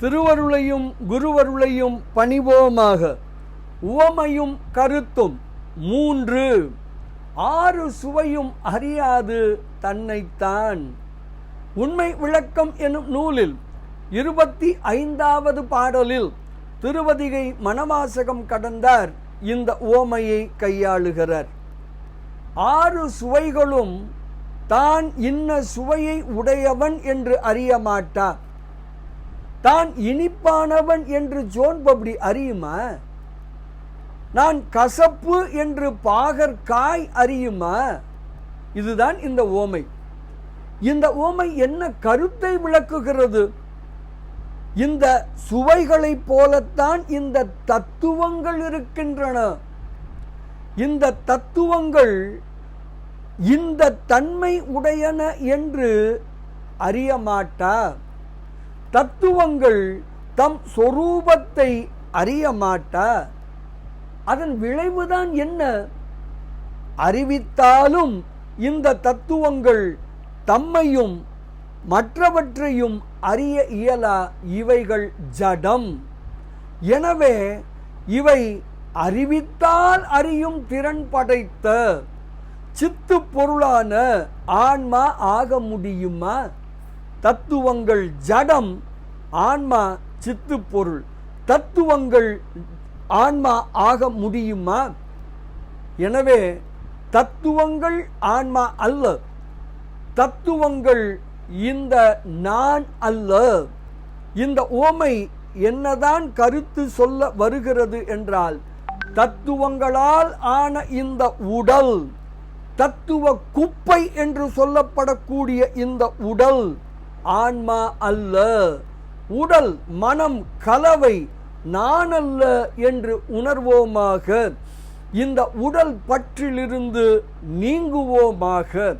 திருவருளையும் குருவருளையும் பணிவோமாக. உவமையும் கருத்தும் மூன்று. ஆறு சுவையும் அறியாது தன்னைத்தான். உண்மை விளக்கம் எனும் நூலில் இருபத்தி ஐந்தாவது பாடலில் திருவதிகை மணவாசகம் கடந்தார் இந்த ஓமையை கையாளுகிறார். ஆறு சுவைகளும் தான் இன்ன சுவையை உடையவன் என்று அறிய மாட்டான் தான் இனிப்பானவன் என்று ஜோன் பப்டி அறியுமா? நான் கசப்பு என்று பாகர் காய் அறியுமா? இதுதான் இந்த ஓமை. இந்த ஓமை என்ன கருத்தை விளக்குகிறது? இந்த சுவைகளைப் போலத்தான் இந்த தத்துவங்கள் இருக்கின்றன. இந்த தத்துவங்கள் இந்த தன்மை உடையன என்று அறிய மாட்டா தத்துவங்கள் தம் சொரூபத்தை அறிய மாட்டா அதன் விளைவுதான் என்ன? அறிவித்தாலும் இந்த தத்துவங்கள் தம்மையும் மற்றவற்றையும் அறிய இயலா இவைகள் ஜடம். எனவே இவை அறிவித்தால் அறியும் திறன் படைத்த சித்து பொருளான ஆன்மா ஆக முடியுமா? தத்துவங்கள் ஜடம் ஆன்மா சித்து பொருள். தத்துவங்கள் ஆன்மா ஆக முடியுமா? எனவே தத்துவங்கள் ஆன்மா அல்ல. தத்துவங்கள் இந்த நான் அல்ல. இந்த ஓமை என்னதான் கருத்து சொல்ல வருகிறது என்றால் தத்துவங்களால் ஆன இந்த உடல் தத்துவ குப்பை என்று சொல்லப்படக்கூடிய இந்த உடல் ஆன்மா அல்ல. உடல் மனம் கலவை நான் அல்ல என்று உணர்வோமாக. இந்த உடல் பற்றிலிருந்து நீங்குவோமாக.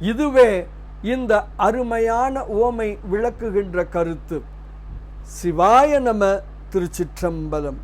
இதுவே இந்த அருமையான ஓமை விளக்குகின்ற கருத்து. சிவாய நம திருச்சிற்றம்பலம்.